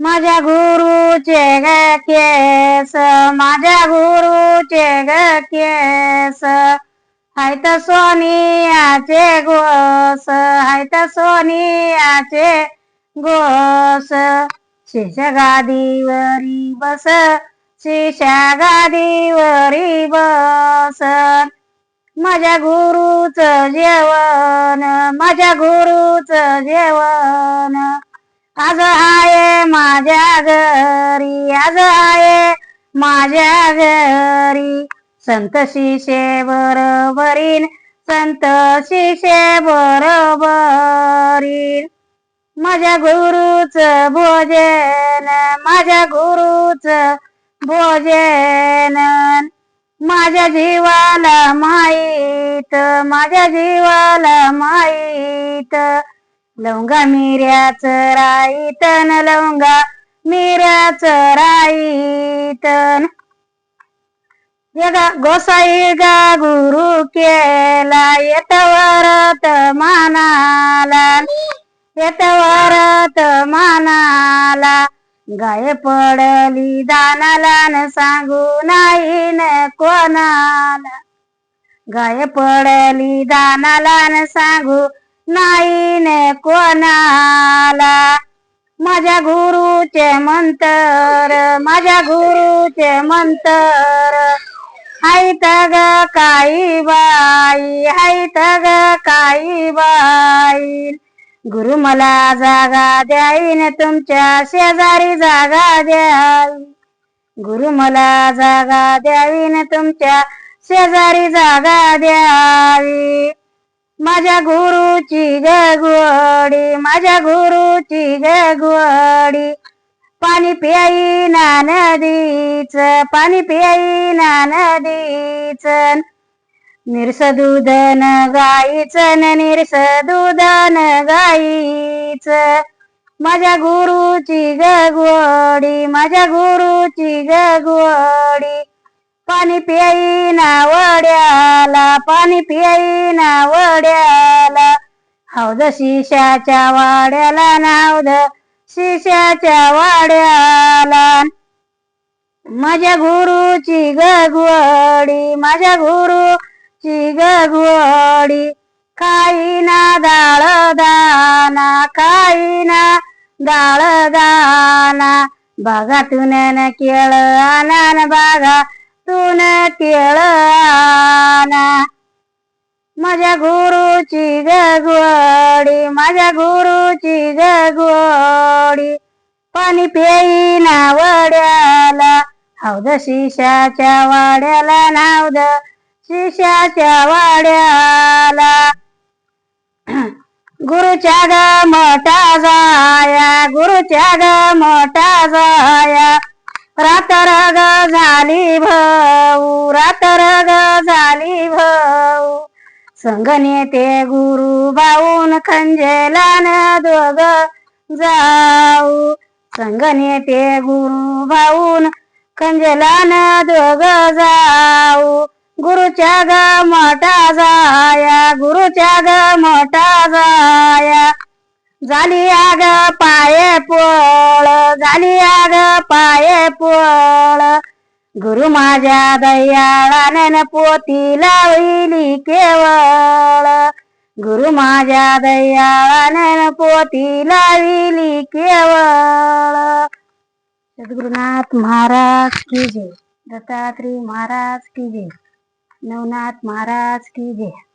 माझ्या गुरुचे ग केस माझ्या गुरुचे ग केस. हायत सोनियाचे गोस हायत सोनियाचे गोस. शिशा गादीवरी बस शिशा गादीवरी बस. माझ्या गुरुच जेवण माझ्या गुरुच जेवण. आज आहे माझ्या घरी आज आहे माझ्या घरी. संत शिशे बरोबरीन संत शिशे बरोबरीन माझ्या गुरुच भोजन माझ्या गुरुच भोजन. माझ्या जीवाला माहीत माझ्या जीवाला माहीत. लवंगा मिऱ्याच राईतन लवंगा मिऱ्याच राईतन गोसाई गा गुरु केला येत वरत मानाला. येत वरत मानाला. गाय पडली दानाला न सांगू नाही न कोणाला. गाय पडली दानाला न सांगू नाही न कोणाला. माझ्या गुरुचे मंतर माझ्या गुरुचे मंतर. हायत ग काही बाई हायत ग काही बाई. गुरु मला जागा द्याईन तुमच्या शेजारी जागा द्याई. गुरु मला जागा द्यावीन तुमच्या शेजारी जागा द्यावी. माझ्या गुरुची गगवडी माझ्या गुरुची गगवडी पाणी प्यायीना नदीच पाणी प्यायीना नदीच. निरस दूधन गाईचं न निरस दूधन गाईच. माझ्या गुरुची गगवडी माझ्या गुरुची गगवडी पाणी पियाईना वड्याला पाणी पियाईना वड्याला. हौद शिशाच्या वाड्याला नावद शिशाच्या वाड्याला. माझ्या गुरुची गगवडी माझ्या गुरुची गगवडी. खाईना डाळ दाना खाईना दाळ दाना. बघा तुन केळ आना बागा तून केळ माझ्या गुरुची गगवडी माझ्या गुरुची गगवडी पाणी पेईना वड्याला हौद शिशाच्या वाड्याला नावद शिशाच्या वाड्याला. गुरुच्या ग मोठा जाया गुरुच्या ग मोठा जाया. रातर ग झाली भाऊ रातर ग झाली भाऊ. संगने ते गुरु बाऊन खंजेलान दोग जाऊ. संगने ते गुरु भाऊन न दोग जाऊ. गुरुच्या ग मोठा जाया गुरुच्या ग मोठा जाया. झाली आग पाये पो झाली आग पाये पोळ. गुरु माझ्या दयाळानं पोती लावली केवळ. गुरु माझ्या दयाळानं पोती लावली केवळ. सद्गुरुनाथ महाराज की जय. दत्तात्री महाराज की जय. नवनाथ महाराज की जय.